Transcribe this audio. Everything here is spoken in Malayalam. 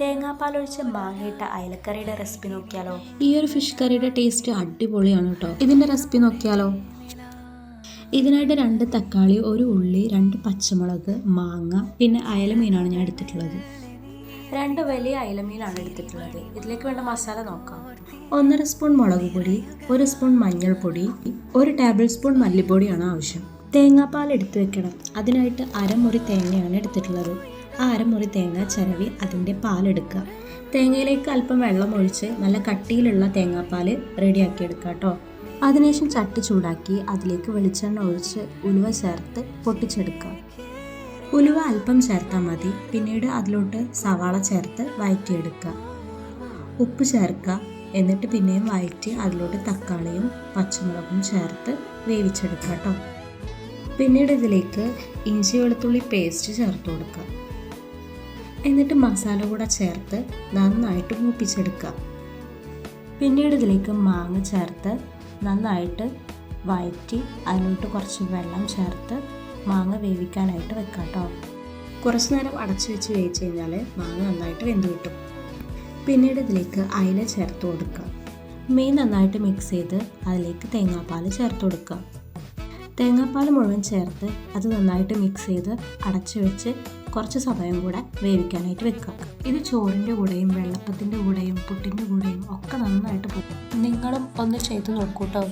തേങ്ങാപ്പാലൊഴിച്ച് മാങ്ങയിട്ട അയലക്കറിയുടെ റെസിപ്പി നോക്കിയാലോ? ഈ ഒരു ഫിഷ് കറിയുടെ ടേസ്റ്റ് അടിപൊളിയാണ് കേട്ടോ ഇതിന്റെ റെസിപ്പി നോക്കിയാലോ? ഇതിനായിട്ട് രണ്ട് തക്കാളി ഒരു ഉള്ളി രണ്ട് പച്ചമുളക് മാങ്ങ പിന്നെ അയലമീനാണ് ഞാൻ എടുത്തിട്ടുള്ളത്. രണ്ട് വലിയ അയലമീനാണ് എടുത്തിട്ടുള്ളത്. ഇതിലേക്ക് വേണ്ട മസാല നോക്കാം. ഒന്നര സ്പൂൺ മുളക് പൊടി ഒരു സ്പൂൺ മഞ്ഞൾപ്പൊടി ഒരു ടേബിൾ സ്പൂൺ മല്ലിപ്പൊടിയാണ് ആവശ്യം. തേങ്ങാപ്പാൽ എടുത്തു വെക്കണം. അതിനായിട്ട് അരമുറി തേങ്ങയാണ് എടുത്തിട്ടുള്ളത്. ആ അരമുറി തേങ്ങ ചിരവി അതിന്റെ പാലെടുക്കുക. തേങ്ങയിലേക്ക് അല്പം വെള്ളം ഒഴിച്ച് നല്ല കട്ടിയിലുള്ള തേങ്ങാപ്പാൽ റെഡിയാക്കി എടുക്കുക കേട്ടോ. അതിനുശേഷം ചട്ടി ചൂടാക്കി അതിലേക്ക് വെളിച്ചെണ്ണ ഒഴിച്ച് ഉലുവ ചേർത്ത് പൊട്ടിച്ചെടുക്കുക. ഉലുവ അല്പം ചേർത്താൽ മതി. പിന്നീട് അതിലോട്ട് സവാള ചേർത്ത് വഴറ്റിയെടുക്കുക ഉപ്പ് ചേർക്കുക. എന്നിട്ട് പിന്നെയും വഴറ്റി അതിലോട്ട് തക്കാളിയും പച്ചമുളകും ചേർത്ത് വേവിച്ചെടുക്കുക കേട്ടോ. പിന്നീട് ഇതിലേക്ക് ഇഞ്ചി വെളുത്തുള്ളി പേസ്റ്റ് ചേർത്ത് കൊടുക്കുക. എന്നിട്ട് മസാല കൂടെ ചേർത്ത് നന്നായിട്ട് മൂപ്പിച്ചെടുക്കുക. പിന്നീട് ഇതിലേക്ക് മാങ്ങ ചേർത്ത് നന്നായിട്ട് വഴറ്റി അതിലോട്ട് കുറച്ച് വെള്ളം ചേർത്ത് മാങ്ങ വേവിക്കാനായിട്ട് വെക്കാം കേട്ടോ കുറച്ച് നേരം അടച്ചു വെച്ച് വേവിച്ച് കഴിഞ്ഞാൽ മാങ്ങ നന്നായിട്ട് വെന്ത് കിട്ടും. പിന്നീട് ഇതിലേക്ക് അയില ചേർത്ത് കൊടുക്കുക. മീൻ നന്നായിട്ട് മിക്സ് ചെയ്ത് അതിലേക്ക് തേങ്ങാപ്പാൽ ചേർത്ത് കൊടുക്കുക. തേങ്ങാപ്പാൽ മുഴുവൻ ചേർത്ത് അത് നന്നായിട്ട് മിക്സ് ചെയ്ത് അടച്ചു വെച്ച് കുറച്ച് സമയം കൂടെ വേവിക്കാനായിട്ട് വെക്കുക. ഇത് ചോറിന്റെ കൂടെയും വെള്ളപ്പത്തിന്റെ കൂടെയും പുട്ടിന്റെ കൂടെയും ഒക്കെ നന്നായിട്ട് പോകും നിങ്ങളും ഒന്ന് ചെയ്ത് നോക്കൂട്ടോ